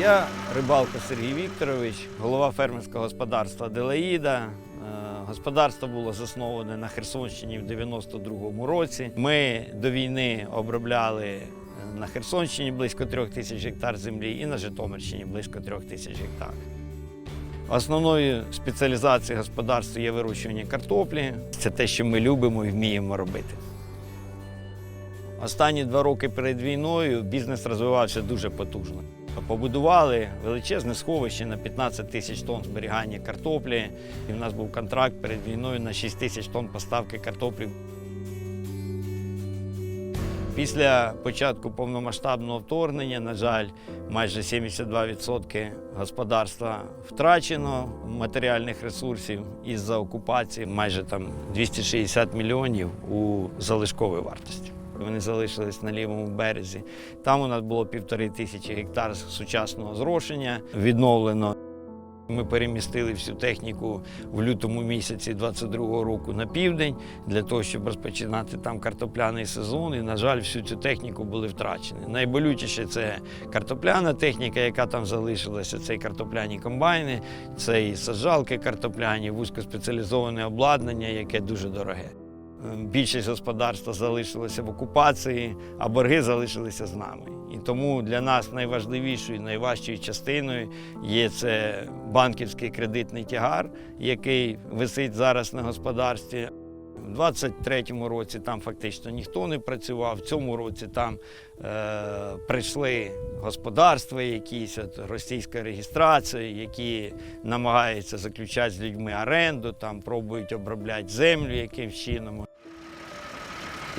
Я рибалко Сергій Вікторович, голова фермерського господарства Делаїда. Е, Господарство було засноване на Херсонщині в 92-му році. Ми до війни обробляли е, на Херсонщині близько трьох тисяч гектар землі і на Житомирщині близько трьох тисяч гектар. Основною спеціалізацією господарства є вирощування картоплі. Це те, що ми любимо і вміємо робити. Останні два роки перед війною бізнес розвивався дуже потужно. Побудували величезне сховище на 15 тисяч тонн зберігання картоплі. І в нас був контракт перед війною на 6 тисяч тонн поставки картоплі. Після початку повномасштабного вторгнення, на жаль, майже 72% господарства втрачено матеріальних ресурсів із-за окупації, майже там 260 мільйонів у залишковій вартості. Вони залишились на лівому березі. Там у нас було півтори тисячі гектар сучасного зрошення відновлено. Ми перемістили всю техніку в лютому місяці 22-го року на південь для того, щоб розпочинати там картопляний сезон. І, на жаль, всю цю техніку були втрачені. Найболючіше це картопляна техніка, яка там залишилася. Це і картопляні комбайни, це і саджалки картопляні, вузькоспеціалізоване обладнання, яке дуже дороге. Більшість господарства залишилося в окупації, а борги залишилися з нами. І тому для нас найважливішою, найважчою частиною є це банківський кредитний тягар, який висить зараз на господарстві. У 23-му році там фактично ніхто не працював. В цьому році там е, прийшли господарства, якісь от, російська реєстрація, які намагаються заключати з людьми оренду, там пробують обробляти землю якимсь чином.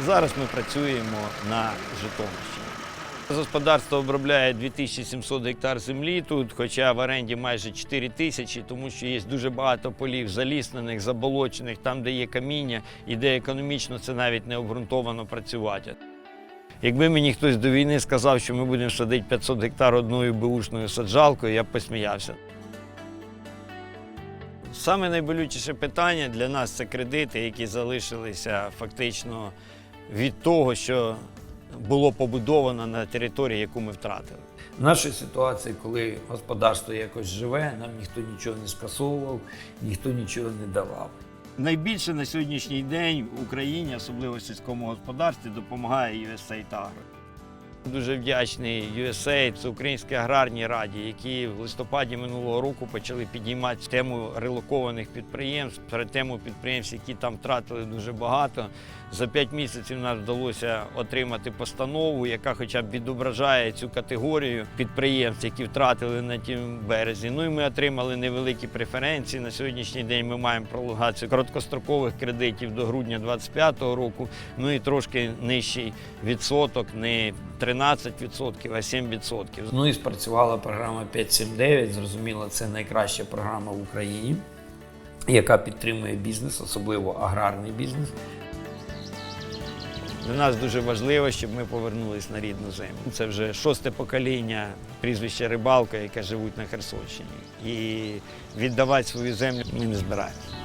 Зараз ми працюємо на Житомирщині. Господарство обробляє 2700 гектар землі тут, хоча в оренді майже 4 тисячі, тому що є дуже багато полів заліснених, заболочених, там, де є каміння, і де економічно це навіть не обґрунтовано працювати. Якби мені хтось до війни сказав, що ми будемо садити 500 гектар одною беушною саджалкою, я б посміявся. Саме найболючіше питання для нас це кредити, які залишилися фактично від того, що було побудовано на території, яку ми втратили. В нашій ситуації, коли господарство якось живе, нам ніхто нічого не скасовував, ніхто нічого не давав. Найбільше на сьогоднішній день в Україні, особливо в сільському господарстві, допомагає USAID Agro. Дуже вдячний USAID, Українській аграрній раді, які в листопаді минулого року почали підіймати тему релокованих підприємств, перед тему підприємств, які там втратили дуже багато. За п'ять місяців нам вдалося отримати постанову, яка хоча б відображає цю категорію підприємств, які втратили на тім березі. Ну і ми отримали невеликі преференції. На сьогоднішній день ми маємо пролонгацію короткострокових кредитів до грудня 2025 року. Ну і трошки нижчий відсоток, не 13%, а 7%. Ну і спрацювала програма 579. Зрозуміло, це найкраща програма в Україні, яка підтримує бізнес, особливо аграрний бізнес. Для нас дуже важливо, щоб ми повернулись на рідну землю. Це вже шосте покоління прізвища рибалка, яке живуть на Херсонщині. І віддавати свою землю ми не збираємося.